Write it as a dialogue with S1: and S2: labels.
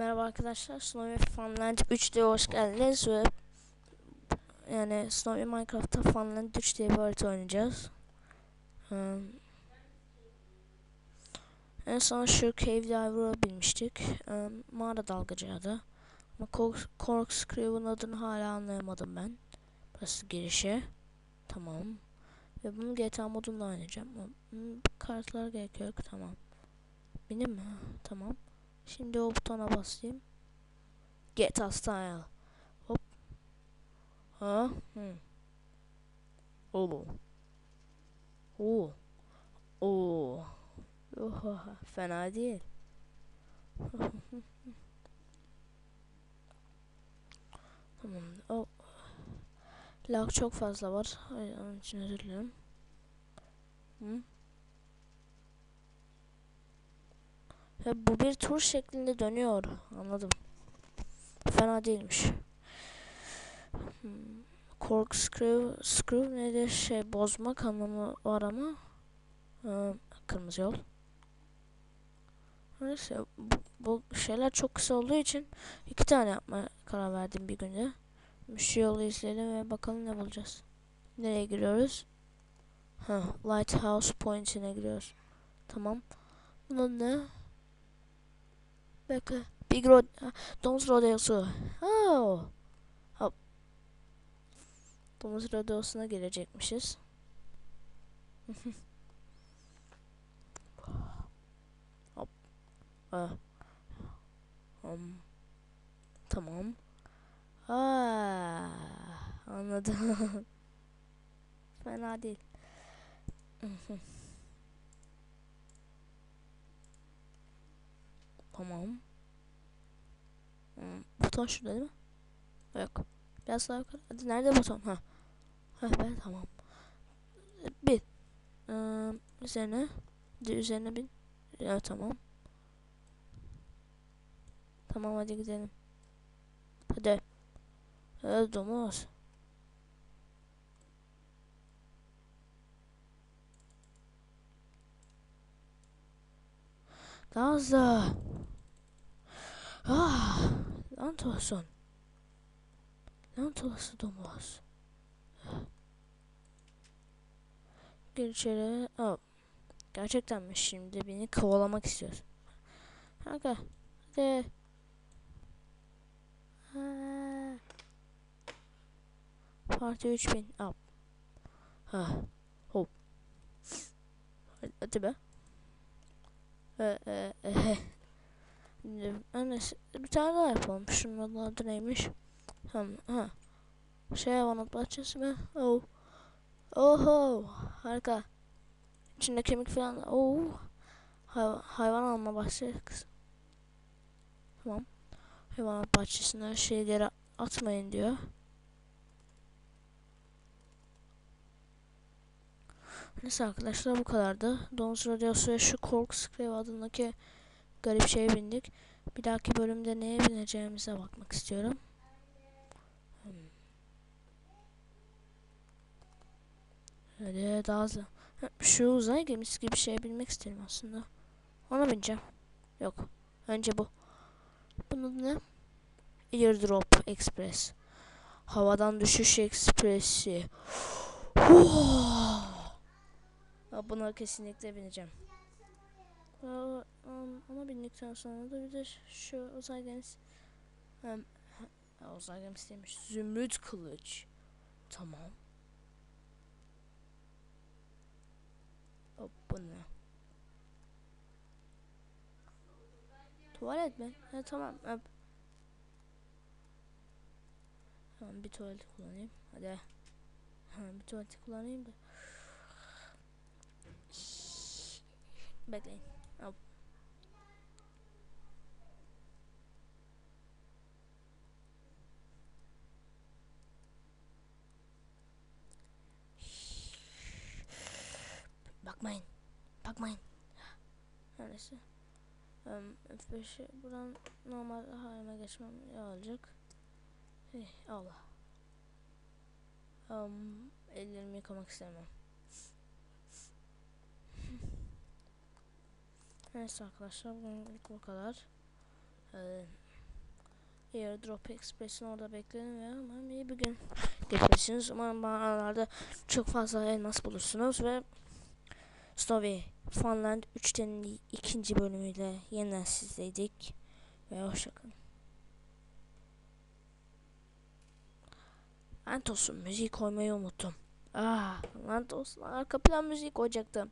S1: Merhaba arkadaşlar, Snowy Funland 3'te hoş geldiniz ve yani Snowy Minecraft'ta Funland 3 diye bir harita oynayacağız. Ee, en son şu Cave Diver'ı bilmiştik. Ee, mağara dalgıcıydı. Ama Cork, Corkscrew'un adını hala anlayamadım ben. Burası girişi. Tamam. Ve bunu GTA modunda oynayacağım. Hmm, Kartlar gerekiyor. Tamam. Benim mi? Tamam. Şimdi o butona basayım. Get style. Hop. Ha? Hı. Oo. Oo. Oo. Oha, fena değil. tamam. O. Lag çok fazla var. Onun için özür dilerim. Hı? Ve bu bir tur şeklinde dönüyor. Anladım. Fena değilmiş. Hmm. Corkscrew, screw nedir? Şey bozmak anlamı var ama ee, kırmızı yol. Neyse bu, bu şeyler çok kısa olduğu için iki tane yapmaya karar verdim bir günde. Şu yolu izleyelim ve bakalım ne bulacağız. Nereye giriyoruz? Ha, Lighthouse Point'ine giriyoruz. Tamam. Bunun ne? Bekle. Big Road. Domuz Rodeosu. Oh. Hop. Domuz Rodeosu'na girecekmişiz. Hop. Ah. Um. Tamam. Aa, anladım. Fena değil. Tamam. Hmm, buton şurada değil mi? Yok. Biraz daha yukarı. Hadi nerede buton? Ha. Ha ben tamam. Bir. Ee, üzerine. De üzerine bin. Evet tamam. Tamam hadi gidelim. Hadi. Evet domuz. Daha hızlı. Lanet olsun. Lanet olası domuz. Gir içeri. Oh. Gerçekten mi şimdi beni kovalamak istiyorsun? Kanka. Hadi. Ha. Parti 3000. Up. Ha. Hop. Hadi be. Ee, e, e. Annesi bir tane daha yapalım. Şunun adı neymiş? Tamam. Ha. Şey hayvanat bahçesi mi? Oh. Oho. Harika. İçinde kemik falan. Oh. Hay hayvan alma bahçesi. Tamam. Hayvanat bahçesine şeyleri atmayın diyor. Neyse arkadaşlar bu kadardı. Domuz Radyosu ve şu Corkscrew adındaki garip şeye bindik. Bir dahaki bölümde neye bineceğimize bakmak istiyorum. Hmm. Hadi daha hızlı. Şu uzay gemisi gibi bir şeye binmek isterim aslında. Ona bineceğim. Yok. Önce bu. Bunun ne? Airdrop Express. Havadan düşüş ekspresi. Buna kesinlikle bineceğim. Ama bindikten sonra da bir de şu uzay gemisi. Hem, uzay gemisi demiş. Zümrüt kılıç. Tamam. Hop bu ne? Tuvalet mi? Ha, tamam. Hop. Tamam bir tuvalet kullanayım. Hadi. Ha, bir tuvalet kullanayım da. Bekleyin. Hop. Bakmayın. Bakmayın. Neresi? Um, F5'i buradan normal halime geçmem olacak? Hey, Allah. Um, ellerimi yıkamak istemem. Neyse arkadaşlar bugünlük bu kadar. Ee, Airdrop Express'in orada bekleyin ve umarım iyi bir gün geçirsiniz. Umarım aralarda çok fazla elmas bulursunuz ve Snowy Funland 3'ten ikinci bölümüyle yeniden sizdeydik. Ve hoşçakalın. Lanet olsun müziği koymayı unuttum. Ah, lanet olsun arka plan müziği koyacaktım.